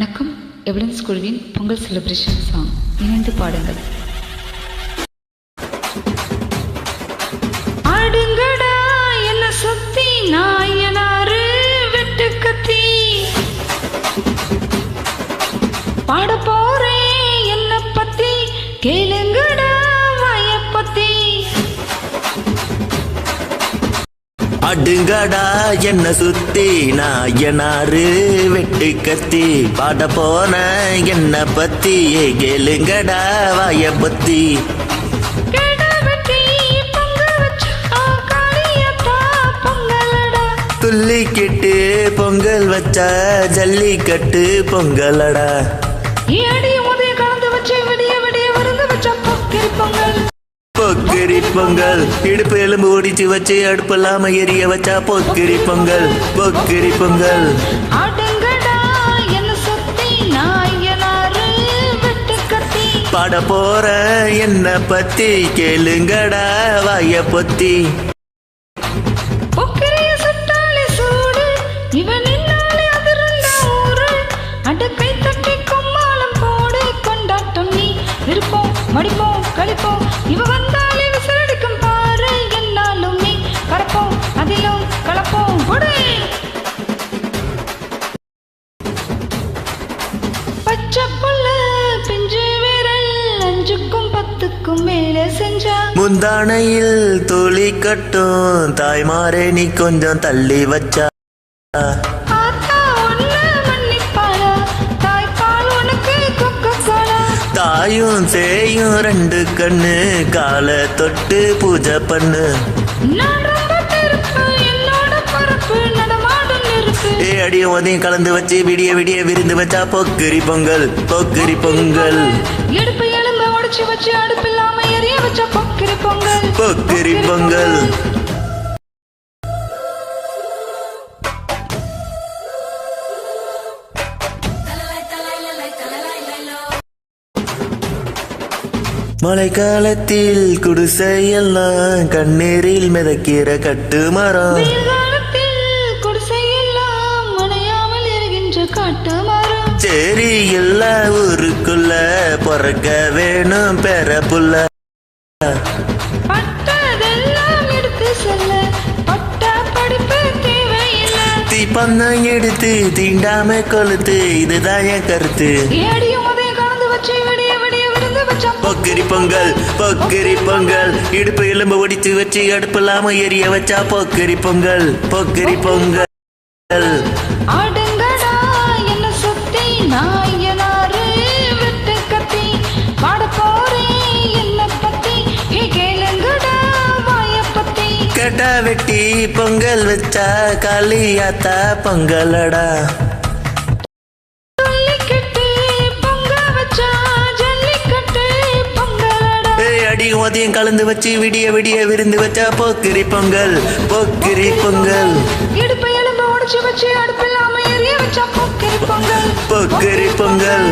வணக்கம். எவிடன்ஸ் குழுவின் Pongal celebration song இணைந்து பாடுங்கள். அடுங்கடா என்ன சுத்தி நாயனாரு? வெட்டு கத்தி பாட போன என்ன பத்தி கேளுங்கடா வாய பத்தி. துள்ளிக்கிட்டு பொங்கல் வச்சா ஜல்லிக்கட்டு பொங்கலடா. பொக்கிரி பொங்கல் இடுப்பு எலும்பு ஒடிச்சு வச்சு அடுப்பெல்லாம எரிய வச்சா பொக்கிரி பொங்கல் பொக்கிரி பொங்கல் பாட போற என்ன பத்தி கேளுங்கடா வாய பொத்தி. பொக்கிரிய சுட்டாலே சூடு இவன் பத்துக்கும் மேலே செஞ்சா. முந்தானையில் தோழி கட்டும் தாய்மாரே நீ கொஞ்சம் தள்ளி வச்சா. தாயும் சேயும் ரெண்டு கண்ணு காலை தொட்டு பூஜை பண்ணு. ஏ அடியும் உதையும் கலந்து வச்சு விடிய விடிய விருந்து வச்சா பொக்கிரி பொங்கல் பொக்கிரி பொங்கல். உடைச்சு வச்சு அடுப்பில்லாம எரிய வச்ச பொக்கிரி பொங்கல். பொக்கிரி பொங்கல். மழைக்காலத்தில் குடிசையெல்லாம் கண்ணீரில் மிதக்கிற கட்டு மரம் மரம் சரி எல்லா ஊருக்குள்ள பிறக்க வேணும் பெற புள்ள பட்டதெல்லாம் எடுத்து தீண்டாம கொளுத்து இதுதான் என் கருத்து. பொக்கிரி பொங்கல் பொக்கிரி பொங்கல். இடுப்பு எலும்பு ஒடிச்சு வச்சு அடுப்பில்லாம எரிய வச்சா பொக்கிரி பொங்கல் பொக்கிரி பொங்கல். கெட்டா வெட்டி பொங்கல் வச்சா காளியாத்தா பொங்கலடா. அடி உதயம் கலந்து வச்சு விடிய விடிய விருந்து வச்சா பொக்கிரி பொங்கல் பொக்கிரி பொங்கல். பொக்கிரி பொங்கல்.